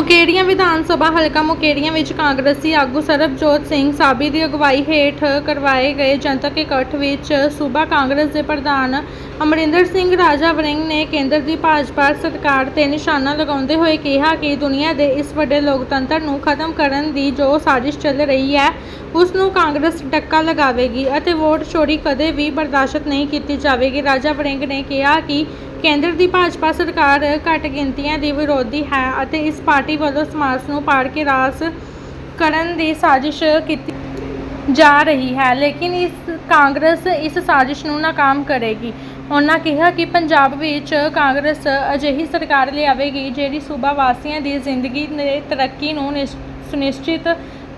ਮੁਕੇਰੀਆਂ ਵਿਧਾਨ ਸਭਾ ਹਲਕਾ ਮੁਕੇਰੀਆਂ ਵਿੱਚ ਕਾਂਗਰਸੀ ਆਗੂ ਸਰਬਜੋਤ ਸਿੰਘ ਸਾਬੀ ਦੀ ਅਗਵਾਈ ਹੇਠ ਕਰਵਾਏ ਗਏ ਜਨਤਕ ਇਕੱਠ ਵਿੱਚ ਸੂਬਾ ਕਾਂਗਰਸ ਦੇ ਪ੍ਰਧਾਨ ਅਮਰਿੰਦਰ ਸਿੰਘ ਰਾਜਾ ਵਰਿੰਗ ਨੇ ਕੇਂਦਰ ਦੀ ਭਾਜਪਾ ਸਰਕਾਰ ਤੇ ਨਿਸ਼ਾਨਾ ਲਗਾਉਂਦੇ ਹੋਏ ਕਿਹਾ ਕਿ ਦੁਨੀਆ ਦੇ ਇਸ ਵੱਡੇ ਲੋਕਤੰਤਰ ਨੂੰ ਖਤਮ ਕਰਨ ਦੀ ਜੋ ਸਾਜ਼ਿਸ਼ ਚੱਲ ਰਹੀ ਹੈ, ਉਸ ਨੂੰ ਕਾਂਗਰਸ ਡੱਕਾ ਲਗਾਵੇਗੀ ਅਤੇ ਵੋਟ ਚੋਰੀ ਕਦੇ ਵੀ ਬਰਦਾਸ਼ਤ ਨਹੀਂ ਕੀਤੀ ਜਾਵੇਗੀ। ਰਾਜਾ ਵਰਿੰਗ ਨੇ ਕਿਹਾ ਕਿ ਕੇਂਦਰ ਦੀ ਭਾਜਪਾ ਸਰਕਾਰ ਘੱਟ ਗਿਣਤੀਆਂ ਦੀ ਵਿਰੋਧੀ ਹੈ ਅਤੇ ਇਸ ਪਾਰਟੀ ਵੱਲੋਂ ਸਮਾਜ ਨੂੰ ਪਾੜ ਕੇ ਰਾਸ ਕਰਨ ਦੀ ਸਾਜ਼ਿਸ਼ ਕੀਤੀ ਜਾ ਰਹੀ ਹੈ। ਲੇਕਿਨ ਇਸ ਕਾਂਗਰਸ ਇਸ ਸਾਜ਼ਿਸ਼ ਨੂੰ ਨਾਕਾਮ ਕਰੇਗੀ। ਉਹਨਾਂ ਕਿਹਾ ਕਿ ਪੰਜਾਬ ਵਿੱਚ ਕਾਂਗਰਸ ਅਜਿਹੀ ਸਰਕਾਰ ਲਿਆਵੇਗੀ ਜਿਹੜੀ ਸੂਬਾ ਵਾਸੀਆਂ ਦੀ ਜ਼ਿੰਦਗੀ ਦੇ ਤਰੱਕੀ ਨੂੰ ਨਿਸ਼- ਸੁਨਿਸ਼ਚਿਤ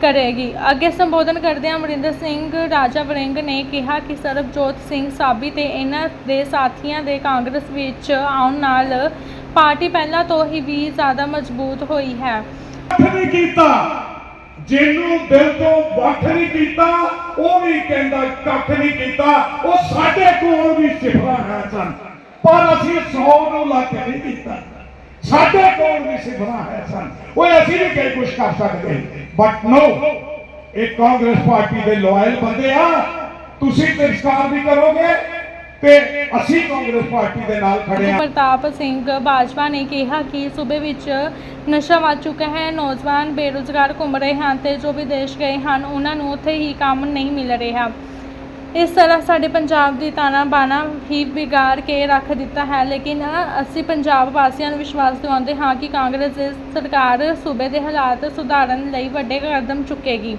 ਕਰੇਗੀ। ਅੱਗੇ ਸੰਬੋਧਨ ਕਰਦਿਆਂ ਅਮਰਿੰਦਰ ਸਿੰਘ, ਰਾਜਾ ਵਰਿੰਗ ਨੇ ਕਿਹਾ ਕਿ ਸਰਬਜੋਤ ਸਿੰਘ ਸਾਬੀ ਤੇ ਇਹਨਾਂ ਦੇ ਸਾਥੀਆਂ ਦੇ ਕਾਂਗਰਸ ਵਿੱਚ ਆਉਣ ਨਾਲ ਪਾਰਟੀ ਪਹਿਲਾਂ ਤੋਂ ਹੀ ਵੀ ਜ਼ਿਆਦਾ ਮਜ਼ਬੂਤ ਹੋਈ ਹੈ। ਨਹੀਂ ਕੀਤਾ। ਜਿਹਨੂੰ ਦਿਲ ਤੋਂ ਵੱਖ ਨਹੀਂ ਕੀਤਾ, ਉਹ ਵੀ ਕਹਿੰਦਾ ਕੱਖ ਨਹੀਂ ਕੀਤਾ। ਉਹ ਸਾਡੇ ਕੋਲ ਵੀ ਸਿਫਰਾਂ ਹੈ ਸਨ, ਪਰ ਅਸੀਂ 100 ਨੂੰ ਲੱਖ ਨਹੀਂ ਕੀਤਾ। ਸਾਡੇ ਕੋਲ ਵੀ ਸਿਫਰਾਂ ਹੈ ਸਨ। ਉਹ ਅਸੀਂ ਵੀ ਕਈ ਕੁਝ ਕਰ ਸਕਦੇ। ਬਟ ਨੋ ਇਹ ਕਾਂਗਰਸ ਪਾਰਟੀ ਦੇ ਲਾਇਲ ਬੰਦੇ ਆ। ਤੁਸੀਂ ਤਿਰਸਕਾਰ ਵੀ ਕਰੋਗੇ ਤੇ ਅਸੀਂ ਕਾਂਗਰਸ ਪਾਰਟੀ ਦੇ ਨਾਲ ਖੜੇ ਆ ਪ੍ਰਤਾਪ ਸਿੰਘ ਬਾਜਵਾ ਨੇ ਕਿਹਾ ਕਿ ਸੂਬੇ ਵਿੱਚ ਨਸ਼ਾ ਵੱਧ ਚੁੱਕਾ ਹੈ ਨੌਜਵਾਨ ਬੇਰੁਜ਼ਗਾਰ ਘੁੰਮ ਰਹੇ ਹਨ ਤੇ ਜੋ ਵਿਦੇਸ਼ ਗਏ ਹਨ ਉਹਨਾਂ ਨੂੰ ਉੱਥੇ ਹੀ ਕੰਮ ਨਹੀਂ ਮਿਲ ਰਿਹਾ। ਇਸ ਤਰ੍ਹਾਂ ਸਾਡੇ ਪੰਜਾਬ ਦੀ ਤਾਣਾ ਬਾਣਾ ਹੀ ਵਿਗਾੜ ਕੇ ਰੱਖ ਦਿੱਤਾ ਹੈ, ਲੇਕਿਨ ਅਸੀਂ ਪੰਜਾਬ ਵਾਸੀਆਂ ਨੂੰ ਵਿਸ਼ਵਾਸ ਦਿਵਾਉਂਦੇ ਹਾਂ ਕਿ ਕਾਂਗਰਸ ਦੀ ਸਰਕਾਰ ਸੂਬੇ ਦੇ ਹਾਲਾਤ ਸੁਧਾਰਨ ਲਈ ਵੱਡੇ ਕਦਮ ਚੁੱਕੇਗੀ।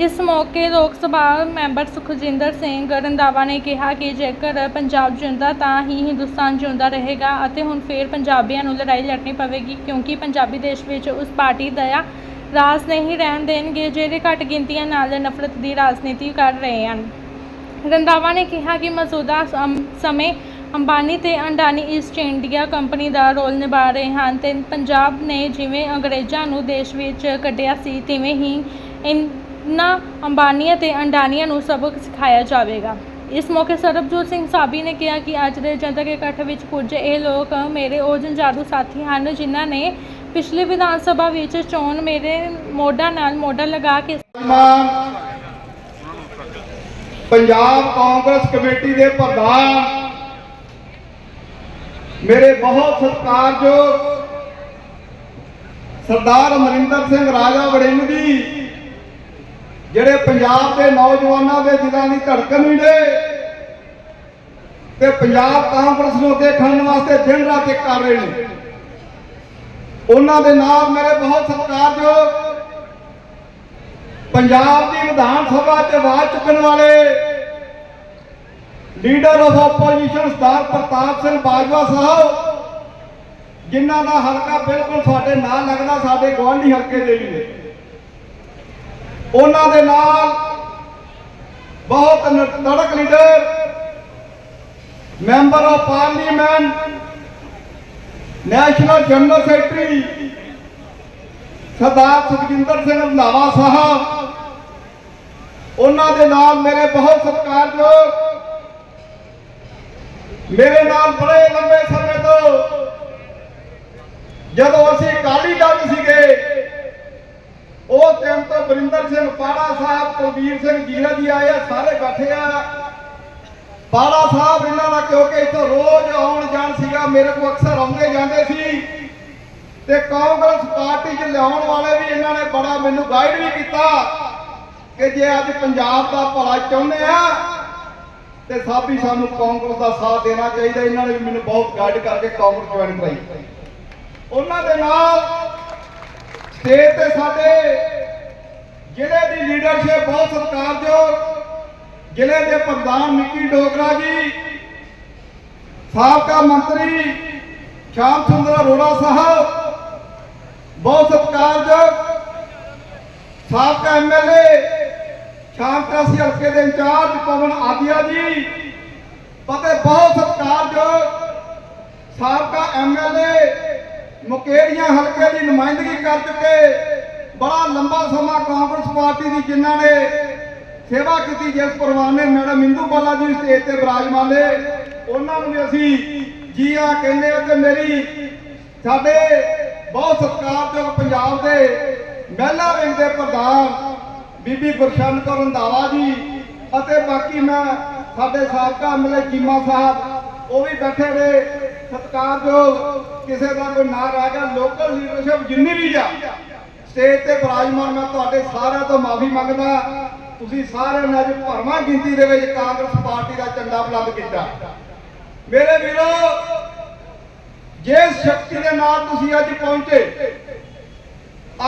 ਇਸ ਮੌਕੇ ਲੋਕ ਸਭਾ ਮੈਂਬਰ ਸੁਖਜਿੰਦਰ ਸਿੰਘ ਰੰਧਾਵਾ ਨੇ ਕਿਹਾ ਕਿ ਜੇਕਰ ਪੰਜਾਬ ਜਿਉਂਦਾ ਤਾਂ ਹੀ ਹਿੰਦੁਸਤਾਨ ਜਿਉਂਦਾ ਰਹੇਗਾ ਅਤੇ ਹੁਣ ਫੇਰ ਪੰਜਾਬੀਆਂ ਨੂੰ ਲੜਾਈ ਲੜਨੀ ਪਵੇਗੀ, ਕਿਉਂਕਿ ਪੰਜਾਬੀ ਦੇਸ਼ ਵਿੱਚ ਉਸ ਪਾਰਟੀ ਦਾ ਰਾਜ ਨਹੀਂ ਰਹਿਣ ਦੇਣਗੇ ਜਿਹੜੇ ਘੱਟ ਗਿਣਤੀਆਂ ਨਾਲ ਨਫ਼ਰਤ ਦੀ ਰਾਜਨੀਤੀ ਕਰ ਰਹੇ ਹਨ। ਰੰਧਾਵਾ ਨੇ ਕਿਹਾ ਕਿ ਮੌਜੂਦਾ ਸਮੇਂ ਅੰਬਾਨੀ ਤੇ ਅੰਡਾਨੀ ਈਸਟ ਇੰਡੀਆ ਕੰਪਨੀ ਦਾ ਰੋਲ ਨਿਭਾ ਰਹੇ ਹਨ ਤੇ ਪੰਜਾਬ ਨੇ ਜਿਵੇਂ ਅੰਗਰੇਜ਼ਾਂ ਨੂੰ ਦੇਸ਼ ਵਿੱਚ ਕੱਢਿਆ ਸੀ, ਤਿਵੇਂ ਹੀ ਇਨ੍ਹਾਂ ਅੰਬਾਨੀਆਂ ਤੇ ਅੰਡਾਨੀਆਂ ਨੂੰ ਸਬਕ ਸਿਖਾਇਆ ਜਾਵੇਗਾ। ਇਸ ਮੌਕੇ ਸਰਬਜੋਤ ਸਿੰਘ ਸਾਬੀ ਨੇ ਕਿਹਾ ਕਿ ਅੱਜ ਦੇ ਜਨਤਕ ਇਕੱਠ ਵਿੱਚ ਕੁਝ ਇਹ ਲੋਕ ਮੇਰੇ ਉਹ ਜੰਜਾਰੂ ਸਾਥੀ ਹਨ ਜਿਨ੍ਹਾਂ ਨੇ ਪਿਛਲੀ ਵਿਧਾਨ ਸਭਾ ਵਿੱਚ ਚੋਣ ਮੇਰੇ ਮੋਢਾ ਨਾਲ ਮੋਢਾ ਲਗਾ ਕੇ ਪੰਜਾਬ ਕਾਂਗਰਸ ਕਮੇਟੀ ਦੇ ਪ੍ਰਧਾਨ, ਮੇਰੇ ਬਹੁਤ ਸਤਿਕਾਰਯੋਗ ਸਰਦਾਰ ਅਮਰਿੰਦਰ ਸਿੰਘ ਰਾਜਾ ਵੜਿੰਗ ਜੀ, ਜਿਹੜੇ ਪੰਜਾਬ ਦੇ ਨੌਜਵਾਨਾਂ ਦੇ ਦਿਲਾਂ ਦੀ ਧੜਕਣ ਵੀ ਨੇ ਤੇ ਪੰਜਾਬ ਕਾਂਗਰਸ ਨੂੰ ਅੱਗੇ ਖੜਨ ਵਾਸਤੇ ਦਿਨ ਰਾਤ ਇੱਕ ਕਰ ਰਹੇ ਨੇ। ਉਹਨਾਂ ਦੇ ਨਾਲ ਮੇਰੇ ਬਹੁਤ ਸਤਿਕਾਰਯੋਗ ਪੰਜਾਬ ਦੀ ਵਿਧਾਨ ਸਭਾ 'ਚ ਆਵਾਜ਼ ਚੁੱਕਣ ਵਾਲੇ leader of opposition Sardar Partap Singh Bajwa Sahib, ਜਿਨ੍ਹਾਂ ਦਾ ਹਲਕਾ ਬਿਲਕੁਲ ਸਾਡੇ ਨਾਲ ਲੱਗਦਾ, ਸਾਡੇ ਗੁਆਂਢੀ ਹਲਕੇ ਦੇ ਵੀ ਨੇ। ਉਹਨਾਂ ਦੇ ਨਾਲ ਬਹੁਤ ਨੜਕ leader member of parliament national general secretary Sardar Sukhjinder Singh Randhawa Sahib ਉਹਨਾਂ ਦੇ ਨਾਲ ਮੇਰੇ ਬਹੁਤ ਸਤਿਕਾਰਯੋਗ ਮੇਰੇ ਨਾਲ ਬੜੇ ਲੰਬੇ ਸਮੇਂ ਤੋਂ ਜਦੋਂ ਅਸੀਂ ਅਕਾਲੀ ਦਲ ਸੀਗੇ, ਉਹ ਟਾਈਮ ਤੋਂ ਬਰਿੰਦਰ ਸਿੰਘ ਪਾੜਾ ਸਾਹਿਬ ਕੁਲਵੀਰ ਸਿੰਘ ਜੀਰਾ ਜੀ ਆਏ ਆ, ਸਾਰੇ ਬੈਠੇ ਆ। ਪਾੜਾ ਸਾਹਿਬ ਇਹਨਾਂ ਦਾ ਕਿਉਂਕਿ ਇੱਥੋਂ ਰੋਜ਼ ਆਉਣ ਜਾਣ ਸੀਗਾ, ਮੇਰੇ ਕੋਲ ਅਕਸਰ ਆਉਂਦੇ ਜਾਂਦੇ ਸੀ। ਤੇ ਕਾਂਗਰਸ ਪਾਰਟੀ 'ਚ ਲਿਆਉਣ ਵਾਲੇ ਵੀ ਇਹਨਾਂ ਨੇ ਬੜਾ ਮੈਨੂੰ ਗਾਈਡ ਵੀ ਕੀਤਾ। ਕਿ ਜੇ ਅੱਜ ਪੰਜਾਬ ਦਾ ਭਲਾ ਚਾਹੁੰਦੇ ਆ, ਤੇ ਸਾਬੀ ਸਾਨੂੰ ਕਾਂਗਰਸ ਦਾ ਸਾਥ ਦੇਣਾ ਚਾਹੀਦਾ। ਇਹਨਾਂ ਨੇ ਮੈਨੂੰ ਬਹੁਤ ਗਾਈਡ ਕਰਕੇ ਕਾਂਗਰਸ ਜੁਆਇਨ ਕਰਾਈ। ਉਹਨਾਂ ਦੇ ਨਾਲ ਸਟੇਟ ਤੇ ਸਾਡੇ ਜ਼ਿਲ੍ਹੇ ਦੀ ਲੀਡਰਸ਼ਿਪ ਬਹੁਤ ਸਤਿਕਾਰਯੋਗ ਜ਼ਿਲ੍ਹੇ ਦੇ ਪ੍ਰਧਾਨ ਨਿੱਕੀ ਡੋਗਰਾ ਜੀ, ਸਾਬਕਾ ਮੰਤਰੀ ਸ਼ਾਮ ਸੁੰਦਰ ਅਰੋੜਾ ਸਾਹਿਬ, ਬਹੁਤ ਸਤਿਕਾਰਯੋਗ ਸਾਬਕਾ ਐਮਐਲਏ ਕਾਂਗਰਸੀ ਹਲਕੇ ਦੇ ਇੰਚਾਰਜ ਪਵਨ ਆਦੀਆ ਜੀ। ਅਤੇ ਬਹੁਤ ਸਤਿਕਾਰਯੋਗ ਸਾਬਕਾ ਐਮਐਲਏ ਮੁਕੇਰੀਆਂ ਹਲਕੇ ਦੀ ਨੁਮਾਇੰਦਗੀ ਕਰ ਚੁੱਕੇ ਬੜਾ ਲੰਬਾ ਸਮਾਂ ਕਾਂਗਰਸ ਪਾਰਟੀ ਦੀ ਜਿਨ੍ਹਾਂ ਨੇ ਸੇਵਾ ਕੀਤੀ, ਜਿਸ ਪਰਿਵਾਰ ਨੇ ਮੈਡਮ ਇੰਦੂ ਬਾਲਾ ਜੀ ਸਟੇਜ ਤੇ ਵਿਰਾਜਮਾਨ ਨੇ, ਉਹਨਾਂ ਨੂੰ ਵੀ ਅਸੀਂ ਜੀ ਆ ਕਹਿੰਦੇ ਆ ਕਿ ਮੇਰੀ ਸਾਡੇ ਬਹੁਤ ਸਤਿਕਾਰਯੋਗ ਪੰਜਾਬ ਪੰਜਾਬ ਦੇ ਮਹਿਲਾ ਵਿੰਗ ਦੇ ਪ੍ਰਧਾਨ ਬੀਬੀ ਗੁਰਸ਼ਨ ਕੌਰ ਰੰਧਾਵਾ ਜੀ ਅਤੇ ਬਾਕੀ ਮੈਂ ਸਾਡੇ ਸਾਬਕਾ ਐਮਐਲਏ ਚੀਮਾ ਸਾਹਿਬ, ਉਹ ਵੀ ਬੈਠੇ ਨੇ। ਸਤਿਕਾਰਯੋਗ ਕਿਸੇ ਦਾ ਕੋਈ ਨਾਂ ਰਹਿ ਗਿਆ। ਲੋਕਲ ਲੀਡਰਸ਼ਿਪ ਜਿੰਨੀ ਵੀ ਆ ਸਟੇਜ ਤੇ ਬਰਾਜਮਾਨ ਮੈਂ ਤੁਹਾਡੇ ਸਾਰਿਆਂ ਤੋਂ ਮਾਫੀ ਮੰਗਦਾ। ਤੁਸੀਂ ਸਾਰਿਆਂ ਨੇ ਅੱਜ ਭਰਵਾਂ ਗਿਣਤੀ ਦੇ ਵਿੱਚ ਕਾਂਗਰਸ ਪਾਰਟੀ ਦਾ ਝੰਡਾ ਬੁਲੰਦ ਕੀਤਾ। ਮੇਰੇ ਵੀਰੋ, ਜਿਸ ਸ਼ਕਤੀ ਦੇ ਨਾਲ ਤੁਸੀਂ ਅੱਜ ਪਹੁੰਚੇ,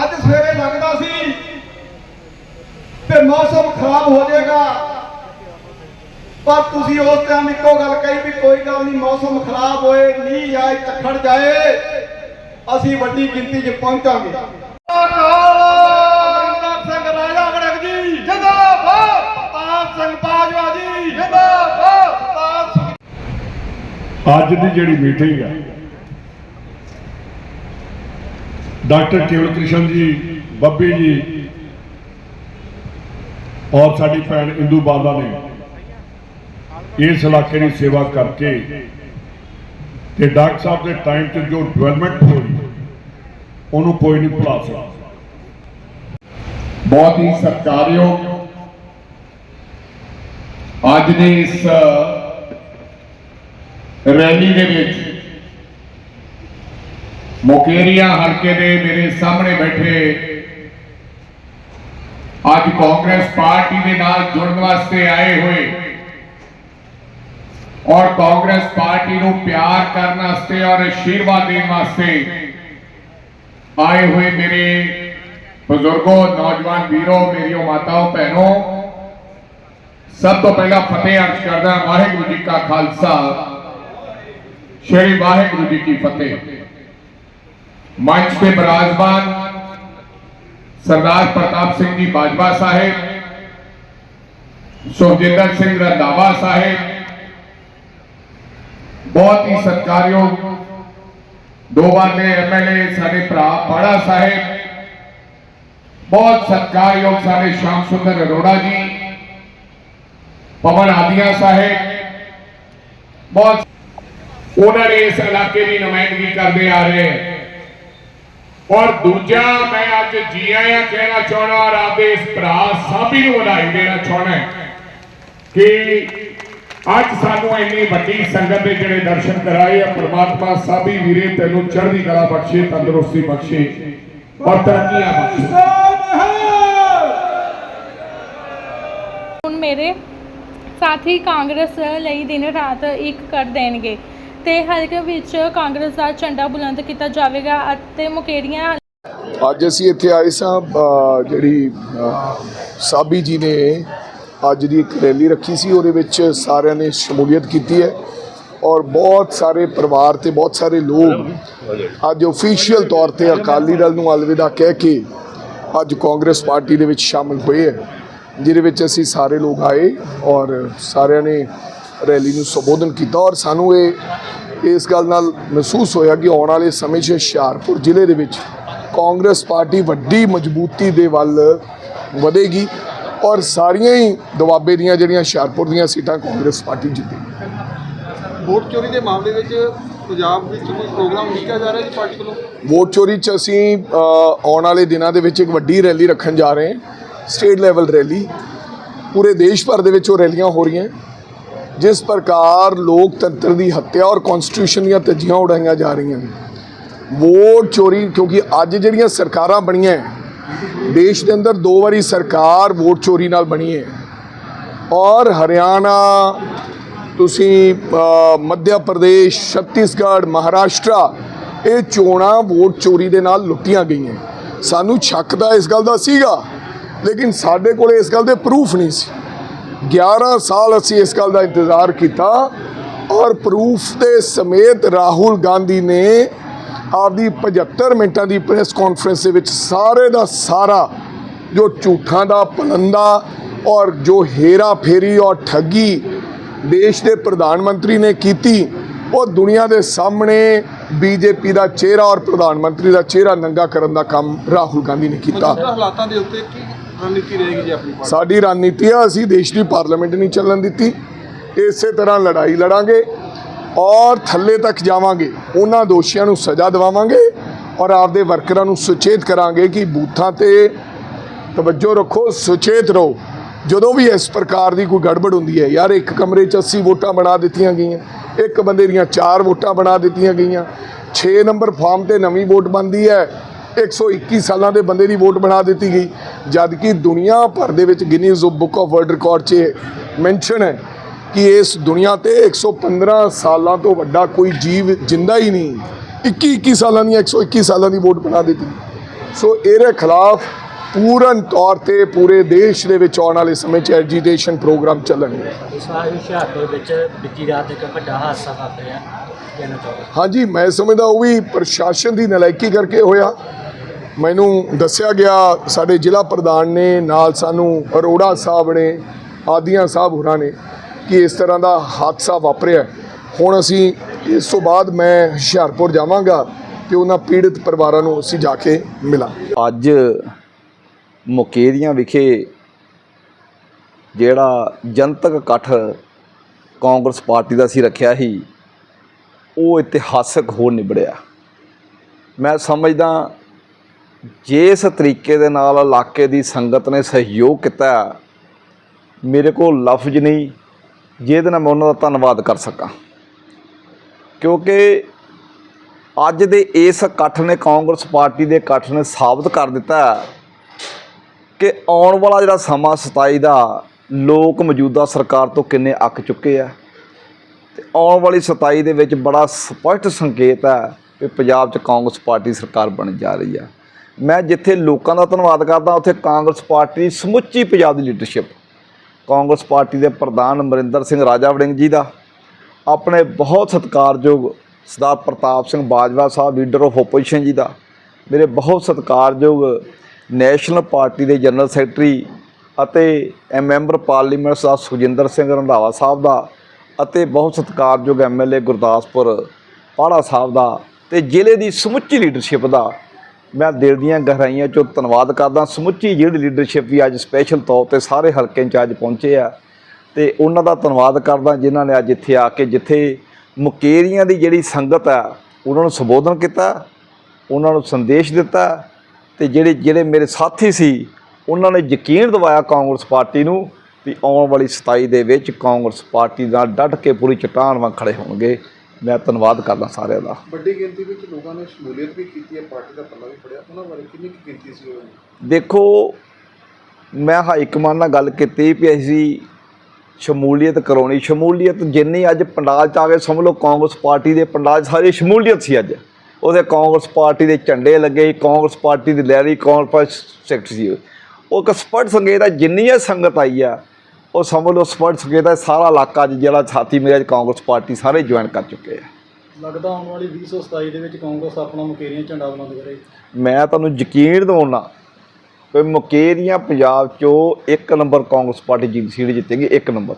ਅੱਜ ਸਵੇਰੇ ਲੱਗਦਾ ਸੀ ਕਿ ਮੌਸਮ ਖਰਾਬ ਹੋ ਜਾਏਗਾ। ਪਰ ਤੁਸੀਂ ਉਸ ਟਾਈਮ ਇੱਕੋ ਗੱਲ ਕਹੀ ਵੀ ਕੋਈ ਗੱਲ ਨਹੀਂ ਮੌਸਮ ਖਰਾਬ ਹੋਏ ਮੀਂਹ ਜਾਏ ਝੱਖੜ ਜਾਏ ਅਸੀਂ ਵੱਡੀ ਗਿਣਤੀ 'ਚ ਪਹੁੰਚਾਂਗੇ। ਅਮਰਿੰਦਰ ਸਿੰਘ ਰਾਜਾ ਵੜਕ ਜੀ। ਜਿੰਦਾਬਾਦ। ਪ੍ਰਤਾਪ ਸਿੰਘ ਬਾਜਵਾ ਜੀ। ਜਿੰਦਾਬਾਦ। ਪ੍ਰਤਾਪ ਸਿੰਘ ਅੱਜ ਦੀ ਜਿਹੜੀ ਮੀਟਿੰਗ ਹੈ ਡਾਕਟਰ ਕੇਵਲ ਕ੍ਰਿਸ਼ਨ ਜੀ ਬੱਬੀ ਜੀ ਔਰ ਸਾਡੀ ਭੈਣ ਇੰਦੂ ਬਾਲਾ ਨੇ ਇਸ ਇਲਾਕੇ ਦੀ ਸੇਵਾ ਕਰਕੇ ਤੇ ਡਾਕਟਰ ਸਾਹਿਬ ਦੇ ਟਾਈਮ 'ਚ ਜੋ ਡਿਵੈਲਪਮੈਂਟ ਹੋਈ, ਉਹਨੂੰ ਕੋਈ ਨਹੀਂ ਭੁਲਾ ਸਕਦਾ ਬਹੁਤ ਹੀ ਸਤਿਕਾਰਯੋਗ ਅੱਜ ਦੀ ਇਸ ਰੈਲੀ ਦੇ ਵਿੱਚ ਮੁਕੇਰੀਆ ਹਲਕੇ ਦੇ ਮੇਰੇ ਸਾਹਮਣੇ ਬੈਠੇ ਅੱਜ ਕਾਂਗਰਸ ਪਾਰਟੀ ਦੇ ਨਾਲ ਜੁੜਨ ਵਾਸਤੇ ਆਏ ਹੋਏ ਔਰ ਕਾਂਗਰਸ ਪਾਰਟੀ ਨੂੰ ਪਿਆਰ ਕਰਨ ਵਾਸਤੇ ਔਰ ਅਸ਼ੀਰਵਾਦ ਦੇਣ ਵਾਸਤੇ ਆਏ ਹੋਏ ਮੇਰੇ ਬਜ਼ੁਰਗੋ ਨੌਜਵਾਨ ਵੀਰੋ ਮੇਰੀਓ ਮਾਤਾਓ ਭੈਣੋ ਸਭ ਤੋਂ ਪਹਿਲਾਂ ਫਤਿਹ ਅਰਜ਼ ਕਰਦਾ ਵਾਹਿਗੁਰੂ ਜੀ ਕਾ ਖਾਲਸਾ ਸ਼੍ਰੀ ਵਾਹਿਗੁਰੂ ਜੀ ਕੀ ਫਤਿਹ ਮੰਚ ਤੇ ਬਿਰਾਜਮਾਨ ਸਰਦਾਰ ਪ੍ਰਤਾਪ ਸਿੰਘ ਜੀ ਬਾਜਵਾ ਸਾਹਿਬ ਸੁਖਜਿੰਦਰ ਸਿੰਘ ਰੰਧਾਵਾ ਸਾਹਿਬ ਬਹੁਤ ਹੀ ਸਤਿਕਾਰਯੋਗ ਦੋ ਵਾਰ ਦੇ ਐਮਐਲਏ ਸਾਡੇ ਭਰਾ ਪਾੜਾ ਸਾਹਿਬ ਬਹੁਤ ਸਤਿਕਾਰਯੋਗ ਸਾਡੇ ਸ਼ਾਮ ਸੁੰਦਰ ਅਰੋੜਾ ਜੀ ਪਵਨ ਆਦੀਆ ਸਾਹਿਬ ਬਹੁਤ ਉਹਨਾਂ ਨੇ ਇਸ ਇਲਾਕੇ ਦੀ ਨੁਮਾਇੰਦਗੀ ਕਰਦੇ ਆ ਰਹੇ ਹੈ ਔਰ ਦੂਜਾ ਮੈਂ ਅੱਜ ਜੀ ਆਇਆਂ ਕਹਿਣਾ ਚਾਹਣਾ, ਔਰ ਆਪਦੇ ਇਸ ਭਰਾ ਸਾਬੀ ਨੂੰ ਵਧਾਈ ਦੇਣਾ ਚਾਹਣਾ ਕਿ ਅੱਜ ਸਾਨੂੰ ਇੰਨੀ ਵੱਡੀ ਸੰਗਤ ਦੇ ਜਿਹੜੇ ਦਰਸ਼ਨ ਕਰਾਏ ਆ, ਪ੍ਰਮਾਤਮਾ ਸਾਬੀ ਵੀਰੇ, ਤੈਨੂੰ ਚੜ੍ਹਦੀ ਕਲਾ ਬਖਸ਼ੇ, ਤੰਦਰੁਸਤੀ ਬਖਸ਼ੇ, ਔਰ ਤਰੱਕੀਆਂ ਬਖਸ਼ੇ। ਹੁਣ ਮੇਰੇ ਸਾਥੀ ਕਾਂਗਰਸ ਲਈ ਦਿਨ ਰਾਤ ਇੱਕ ਕਰ ਦੇਣਗੇ। ਤੇ ਹਲਕੇ ਵਿੱਚ ਕਾਂਗਰਸ ਦਾ ਝੰਡਾ ਬੁਲੰਦ ਕੀਤਾ ਜਾਵੇਗਾ ਅਤੇ ਮੁਕੇਰੀਆਂ ਅੱਜ ਅਸੀਂ ਇੱਥੇ ਆਏ ਸਾਂ ਜਿਹੜੀ ਸਾਬੀ ਜੀ ਨੇ ਅੱਜ ਦੀ ਇੱਕ ਰੈਲੀ ਰੱਖੀ ਸੀ, ਉਹਦੇ ਵਿੱਚ ਸਾਰਿਆਂ ਨੇ ਸ਼ਮੂਲੀਅਤ ਕੀਤੀ ਹੈ ਔਰ ਬਹੁਤ ਸਾਰੇ ਪਰਿਵਾਰ ਤੇ ਬਹੁਤ ਸਾਰੇ ਲੋਕ ਅੱਜ ਅਫੀਸ਼ੀਅਲ ਤੌਰ ਤੇ ਅਕਾਲੀ ਦਲ ਨੂੰ ਅਲਵਿਦਾ ਕਹਿ ਕੇ ਅੱਜ ਕਾਂਗਰਸ ਪਾਰਟੀ ਦੇ ਵਿੱਚ ਸ਼ਾਮਲ ਹੋਏ ਹੈ, ਜਿਹਦੇ ਵਿੱਚ ਅਸੀਂ ਸਾਰੇ ਲੋਕ ਆਏ ਔਰ ਸਾਰਿਆਂ ਨੇ ਰੈਲੀ ਨੂੰ ਸੰਬੋਧਨ ਕੀਤਾ ਔਰ ਸਾਨੂੰ ਇਹ ਇਸ ਗੱਲ ਨਾਲ ਮਹਿਸੂਸ ਹੋਇਆ ਕਿ ਆਉਣ ਵਾਲੇ ਸਮੇਂ 'ਚ ਹੁਸ਼ਿਆਰਪੁਰ ਜ਼ਿਲ੍ਹੇ ਦੇ ਵਿੱਚ ਕਾਂਗਰਸ ਪਾਰਟੀ ਵੱਡੀ ਮਜ਼ਬੂਤੀ ਦੇ ਵੱਲ ਵਧੇਗੀ ਔਰ ਸਾਰੀਆਂ ਹੀ ਦੁਆਬੇ ਦੀਆਂ ਜਿਹੜੀਆਂ ਹੁਸ਼ਿਆਰਪੁਰ ਦੀਆਂ ਸੀਟਾਂ ਕਾਂਗਰਸ ਪਾਰਟੀ ਜਿੱਤੇਗੀ। ਵੋਟ ਚੋਰੀ ਦੇ ਮਾਮਲੇ ਵਿੱਚ ਪੰਜਾਬ ਵਿੱਚ ਕੋਈ ਪ੍ਰੋਗਰਾਮ ਲਿਖਿਆ ਜਾ ਰਿਹਾ ਜੀ ਪਾਰਟੀ ਵੱਲੋਂ? ਵੋਟ ਚੋਰੀ 'ਚ ਅਸੀਂ ਆਉਣ ਵਾਲੇ ਦਿਨਾਂ ਦੇ ਵਿੱਚ ਇੱਕ ਵੱਡੀ ਰੈਲੀ ਰੱਖਣ ਜਾ ਰਹੇ ਹਾਂ ਸਟੇਟ ਲੈਵਲ ਰੈਲੀ। ਪੂਰੇ ਦੇਸ਼ ਭਰ ਦੇ ਵਿੱਚ ਉਹ ਰੈਲੀਆਂ ਹੋ ਰਹੀਆਂ। ਜਿਸ ਪ੍ਰਕਾਰ ਲੋਕਤੰਤਰ ਦੀ ਹੱਤਿਆ ਔਰ ਕਨਸਟੀਟਿਊਸ਼ਨ ਦੀਆਂ ਧੱਜੀਆਂ ਉਡਾਈਆਂ ਜਾ ਰਹੀਆਂ ਨੇ। ਵੋਟ ਚੋਰੀ, ਕਿਉਂਕਿ ਅੱਜ ਜਿਹੜੀਆਂ ਸਰਕਾਰਾਂ ਬਣੀਆਂ ਦੇਸ਼ ਦੇ ਅੰਦਰ ਦੋ ਵਾਰੀ ਸਰਕਾਰ ਵੋਟ ਚੋਰੀ ਨਾਲ ਬਣੀ ਹੈ। ਔਰ ਹਰਿਆਣਾ, ਤੁਸੀਂ ਮੱਧ ਪ੍ਰਦੇਸ਼, ਛੱਤੀਸਗੜ੍ਹ, ਮਹਾਰਾਸ਼ਟਰਾ, ਇਹ ਚੋਣਾਂ ਵੋਟ ਚੋਰੀ ਦੇ ਨਾਲ ਲੁੱਟੀਆਂ ਗਈਆਂ। ਸਾਨੂੰ ਸ਼ੱਕ ਤਾਂ ਇਸ ਗੱਲ ਦਾ ਸੀਗਾ, ਲੇਕਿਨ ਸਾਡੇ ਕੋਲ ਇਸ ਗੱਲ ਦੇ ਪ੍ਰੂਫ ਨਹੀਂ ਸੀ। 11 ਸਾਲ ਅਸੀਂ ਇਸ ਗੱਲ ਦਾ ਇੰਤਜ਼ਾਰ ਕੀਤਾ ਔਰ ਪ੍ਰੂਫ ਦੇ ਸਮੇਤ ਰਾਹੁਲ ਗਾਂਧੀ ਨੇ ਆਪਦੀ 75 ਮਿੰਟਾਂ ਦੀ ਪ੍ਰੈਸ ਕਾਨਫਰੰਸ ਦੇ ਵਿੱਚ ਸਾਰੇ ਦਾ ਸਾਰਾ ਜੋ ਝੂਠਾਂ ਦਾ, ਪਲੰਦਾ ਔਰ ਜੋ ਹੇਰਾ ਫੇਰੀ ਔਰ ਠੱਗੀ ਦੇਸ਼ ਦੇ ਪ੍ਰਧਾਨ ਮੰਤਰੀ ਨੇ ਕੀਤੀ, ਉਹ ਦੁਨੀਆ ਦੇ ਸਾਹਮਣੇ ਬੀਜੇਪੀ ਦਾ ਚਿਹਰਾ ਔਰ ਪ੍ਰਧਾਨ ਮੰਤਰੀ ਦਾ ਚਿਹਰਾ ਨੰਗਾ ਕਰਨ ਦਾ ਕੰਮ ਰਾਹੁਲ ਗਾਂਧੀ ਨੇ ਕੀਤਾ। ਹਾਲਾਤਾਂ ਦੇ ਉੱਤੇ ਕੀ ਰਣਨੀਤੀ ਰਹੇਗੀ ਜੀ ਆਪਣੀ ਪਾਰਟੀ? ਸਾਡੀ ਰਣਨੀਤੀ ਆ, ਅਸੀਂ ਦੇਸ਼ ਦੀ ਪਾਰਲੀਮੈਂਟ ਨਹੀਂ ਚੱਲਣ ਦਿੱਤੀ। ਇਸੇ ਤਰ੍ਹਾਂ ਲੜਾਈ ਲੜਾਂਗੇ ਔਰ ਥੱਲੇ ਤੱਕ ਜਾਵਾਂਗੇ। ਉਹਨਾਂ ਦੋਸ਼ੀਆਂ ਨੂੰ ਸਜ਼ਾ ਦਿਵਾਵਾਂਗੇ ਔਰ ਆਪਦੇ ਵਰਕਰਾਂ ਨੂੰ ਸੁਚੇਤ ਕਰਾਂਗੇ ਕਿ ਬੂਥਾਂ ਤੇ ਤਵੱਜੋ ਰੱਖੋ, ਸੁਚੇਤ ਰਹੋ। ਜਦੋਂ ਵੀ ਇਸ ਪ੍ਰਕਾਰ ਦੀ ਕੋਈ ਗੜਬੜ ਹੁੰਦੀ ਹੈ, ਯਾਰ ਇੱਕ ਕਮਰੇ 'ਚ 80 ਵੋਟਾਂ ਬਣਾ ਦਿੱਤੀਆਂ ਗਈਆਂ, ਇੱਕ ਬੰਦੇ ਦੀਆਂ 4 ਵੋਟਾਂ ਬਣਾ ਦਿੱਤੀਆਂ ਗਈਆਂ 6 ਨੰਬਰ ਫਾਰਮ ਤੇ ਨਵੀਂ ਵੋਟ ਬਣਦੀ ਹੈ 121 ਸਾਲਾਂ ਦੇ ਬੰਦੇ ਦੀ ਵੋਟ ਬਣਾ ਦਿੱਤੀ ਗਈ ਜਦ ਕਿ ਦੁਨੀਆ ਭਰ ਦੇ ਵਿੱਚ Guinness book of world record 'ਚ ਮੈਂਸ਼ਨ ਹੈ ਕਿ ਇਸ ਦੁਨੀਆ ਤੇ 115 ਸਾਲਾਂ ਤੋਂ ਵੱਡਾ ਕੋਈ ਜੀਵ ਜਿੰਦਾ ਹੀ ਨਹੀਂ। 21 21 ਸਾਲਾਂ ਦੀਆਂ 121 ਸਾਲਾਂ ਦੀ ਵੋਟ ਬਣਾ ਦਿੱਤੀ। ਸੋ ਇਹਦੇ ਖਿਲਾਫ ਪੂਰਨ ਤੌਰ ਤੇ ਪੂਰੇ ਦੇਸ਼ ਦੇ ਵਿੱਚ ਆਉਣ ਵਾਲੇ ਸਮੇਂ 'ਚ ਐਜੀਟੇਸ਼ਨ ਪ੍ਰੋਗਰਾਮ ਚੱਲਣਗੇ। ਇਸ ਵਾਰ ਹੁਸ਼ਿਆਰਪੁਰ ਵਿੱਚ ਬੀਤੀ ਰਾਤ ਇੱਕ ਵੱਡਾ ਹਾਦਸਾ ਵਾਪਰਿਆ ਹਾਂਜੀ ਮੈਂ ਸਮਝਦਾ ਉਹ ਵੀ ਪ੍ਰਸ਼ਾਸਨ ਦੀ ਨਲਾਇਕੀ ਕਰਕੇ ਹੋਇਆ। ਮੈਨੂੰ ਦੱਸਿਆ ਗਿਆ, ਸਾਡੇ ਜ਼ਿਲ੍ਹਾ ਪ੍ਰਧਾਨ ਨੇ, ਨਾਲ ਸਾਨੂੰ ਅਰੋੜਾ ਸਾਹਿਬ ਨੇ, ਆਦੀਆਂ ਸਾਹਿਬ ਹੋਰਾਂ ਨੇ ਕਿ ਇਸ ਤਰ੍ਹਾਂ ਦਾ ਹਾਦਸਾ ਵਾਪਰਿਆ ਹੁਣ ਅਸੀਂ ਇਸ ਤੋਂ ਬਾਅਦ ਮੈਂ ਹੁਸ਼ਿਆਰਪੁਰ ਜਾਵਾਂਗਾ ਤੇ ਉਹਨਾਂ ਪੀੜਤ ਪਰਿਵਾਰਾਂ ਨੂੰ ਅਸੀਂ ਜਾ ਕੇ ਮਿਲਾਂ ਅੱਜ ਮੁਕੇਰੀਆਂ ਵਿਖੇ ਜਿਹੜਾ ਜਨਤਕ ਇਕੱਠ ਕਾਂਗਰਸ ਪਾਰਟੀ ਦਾ ਸੀ ਰੱਖਿਆ ਸੀ, ਉਹ ਇਤਿਹਾਸਕ ਹੋ ਨਿਬੜਿਆ। ਮੈਂ ਸਮਝਦਾ ਜਿਸ ਤਰੀਕੇ ਦੇ ਨਾਲ ਇਲਾਕੇ ਦੀ ਸੰਗਤ ਨੇ ਸਹਿਯੋਗ ਕੀਤਾ, ਮੇਰੇ ਕੋਲ ਲਫ਼ਜ਼ ਨਹੀਂ, ਜਿਹਦੇ ਨਾਲ ਮੈਂ ਉਹਨਾਂ ਦਾ ਧੰਨਵਾਦ ਕਰ ਸਕਾਂ। ਕਿਉਂਕਿ ਅੱਜ ਦੇ ਇਸ ਇਕੱਠ ਨੇ ਕਾਂਗਰਸ ਪਾਰਟੀ ਦੇ ਇਕੱਠ ਨੇ ਸਾਬਤ ਕਰ ਦਿੱਤਾ ਕਿ ਆਉਣ ਵਾਲਾ ਜਿਹੜਾ ਸਮਾਂ 27 ਦਾ, ਲੋਕ ਮੌਜੂਦਾ ਸਰਕਾਰ ਤੋਂ ਕਿੰਨੇ ਅੱਕ ਚੁੱਕੇ ਆ। ਤੇ ਆਉਣ ਵਾਲੀ 27 ਦੇ ਵਿੱਚ ਬੜਾ ਸਪਸ਼ਟ ਸੰਕੇਤ ਹੈ ਕਿ ਪੰਜਾਬ 'ਚ ਕਾਂਗਰਸ ਪਾਰਟੀ ਸਰਕਾਰ ਬਣ ਜਾ ਰਹੀ ਆ। ਮੈਂ ਜਿੱਥੇ ਲੋਕਾਂ ਦਾ ਧੰਨਵਾਦ ਕਰਦਾ, ਉੱਥੇ ਕਾਂਗਰਸ ਪਾਰਟੀ ਸਮੁੱਚੀ ਪੰਜਾਬ ਦੀ ਲੀਡਰਸ਼ਿਪ ਕਾਂਗਰਸ ਪਾਰਟੀ ਦੇ ਪ੍ਰਧਾਨ ਅਮਰਿੰਦਰ ਸਿੰਘ ਰਾਜਾ ਵੜਿੰਗ ਜੀ ਦਾ, ਆਪਣੇ ਬਹੁਤ ਸਤਿਕਾਰਯੋਗ Sardar Partap Singh Bajwa Sahib leader of opposition ji ਦਾ, ਮੇਰੇ ਬਹੁਤ ਸਤਿਕਾਰਯੋਗ ਨੈਸ਼ਨਲ ਪਾਰਟੀ ਦੇ ਜਨਰਲ ਸੈਕਟਰੀ ਅਤੇ ਮੈਂਬਰ ਪਾਰਲੀਮੈਂਟ ਸਰਦਾਰ ਸੁਖਜਿੰਦਰ ਸਿੰਘ ਰੰਧਾਵਾ ਸਾਹਿਬ ਦਾ ਅਤੇ ਬਹੁਤ ਸਤਿਕਾਰਯੋਗ ਐਮਐਲਏ ਗੁਰਦਾਸਪੁਰ ਪਾੜਾ ਸਾਹਿਬ ਦਾ ਤੇ ਜ਼ਿਲ੍ਹੇ ਦੀ ਸਮੁੱਚੀ ਲੀਡਰਸ਼ਿਪ ਦਾ ਮੈਂ ਦਿਲ ਦੀਆਂ ਗਹਿਰਾਈਆਂ ਚੋਂ ਧੰਨਵਾਦ ਕਰਦਾ। ਸਮੁੱਚੀ ਜਿਹੜੀ ਲੀਡਰਸ਼ਿਪ ਵੀ ਅੱਜ ਸਪੈਸ਼ਲ ਤੌਰ ਤੇ ਸਾਰੇ ਹਲਕੇ 'ਚ ਅੱਜ ਪਹੁੰਚੇ ਆ। ਤੇ ਉਹਨਾਂ ਦਾ ਧੰਨਵਾਦ ਕਰਦਾ ਜਿਨ੍ਹਾਂ ਨੇ ਅੱਜ ਇੱਥੇ ਆ ਕੇ ਜਿੱਥੇ ਮੁਕੇਰੀਆਂ ਦੀ ਜਿਹੜੀ ਸੰਗਤ ਆ, ਉਹਨਾਂ ਨੂੰ ਸੰਬੋਧਨ ਕੀਤਾ, ਉਹਨਾਂ ਨੂੰ ਸੰਦੇਸ਼ ਦਿੱਤਾ ਤੇ ਜਿਹੜੇ ਜਿਹੜੇ ਮੇਰੇ ਸਾਥੀ ਸੀ, ਉਹਨਾਂ ਨੇ ਯਕੀਨ ਦਿਵਾਇਆ ਕਾਂਗਰਸ ਪਾਰਟੀ ਨੂੰ ਵੀ ਆਉਣ ਵਾਲੀ 27 ਦੇ ਵਿੱਚ ਕਾਂਗਰਸ ਪਾਰਟੀ ਨਾਲ ਡਟ ਕੇ ਪੂਰੀ ਚਟਾਨ ਵਾਂਗ ਖੜੇ ਹੋਣਗੇ। ਮੈਂ ਧੰਨਵਾਦ ਕਰਦਾ ਸਾਰਿਆਂ ਦਾ। ਵੱਡੀ ਗਿਣਤੀ ਵਿੱਚ ਲੋਕਾਂ ਨੇ ਸ਼ਮੂਲੀਅਤ ਵੀ ਕੀਤੀ ਹੈ ਪਾਰਟੀ ਦਾ ਪੱਲਾ ਵੀ ਫੜਿਆ। ਉਹਨਾਂ ਬਾਰੇ ਕਿੰਨੀ ਕੁ ਗਿਣਤੀ ਸੀ ਉਹ ਦੇਖੋ ਮੈਂ ਹਾਈ ਕਮਾਂਡ ਨਾਲ ਗੱਲ ਕੀਤੀ ਵੀ ਅਸੀਂ ਸ਼ਮੂਲੀਅਤ ਕਰਾਉਣੀ। ਸ਼ਮੂਲੀਅਤ ਜਿੰਨੀ ਅੱਜ ਪੰਡਾਲ ਚ ਆ ਕੇ ਸਮਝ ਲਓ ਕਾਂਗਰਸ ਪਾਰਟੀ ਦੇ ਪੰਡਾਲ 'ਚ ਸਾਰੀ ਸ਼ਮੂਲੀਅਤ ਸੀ ਅੱਜ। ਉਹਦੇ ਕਾਂਗਰਸ ਪਾਰਟੀ ਦੇ ਝੰਡੇ ਲੱਗੇ ਕਾਂਗਰਸ ਪਾਰਟੀ ਦੀ ਲਹਿਰੀ ਕਾਂਗਰਸ ਸੈਕਟਰ ਸੀ। ਉਹ ਇੱਕ ਸਪਸ਼ਟ ਸੰਕੇਤ ਹੈ ਜਿੰਨੀ ਸੰਗਤ ਆਈ ਆ ਉਹ ਸਮਝ ਲਓ ਸਪਸ਼ਟ ਸੰਕੇਤ ਹੈ ਸਾਰਾ ਇਲਾਕਾ ਜਿਹੜਾ ਸਾਥੀ ਮੇਰੇ ਕਾਂਗਰਸ ਪਾਰਟੀ ਸਾਰੇ ਜੁਆਇਨ ਕਰ ਚੁੱਕੇ ਆ। ਲੱਗਦਾ ਆਉਣ ਵਾਲੀ 2027 ਦੇ ਵਿੱਚ ਕਾਂਗਰਸ ਆਪਣਾ ਮੁਕੇਰੀਆਂ ਝੰਡਾ ਬੁਲੰਦ ਕਰੇ ਮੈਂ ਤੁਹਾਨੂੰ ਯਕੀਨ ਦਿਵਾਉਣਾ ਕਿ ਮੁਕੇਰੀਆਂ ਪੰਜਾਬ ਚੋਂ ਇੱਕ ਨੰਬਰ ਕਾਂਗਰਸ ਪਾਰਟੀ ਜਿੱਤ ਸੀਟ ਜਿੱਤੇਗੀ ਇੱਕ ਨੰਬਰ।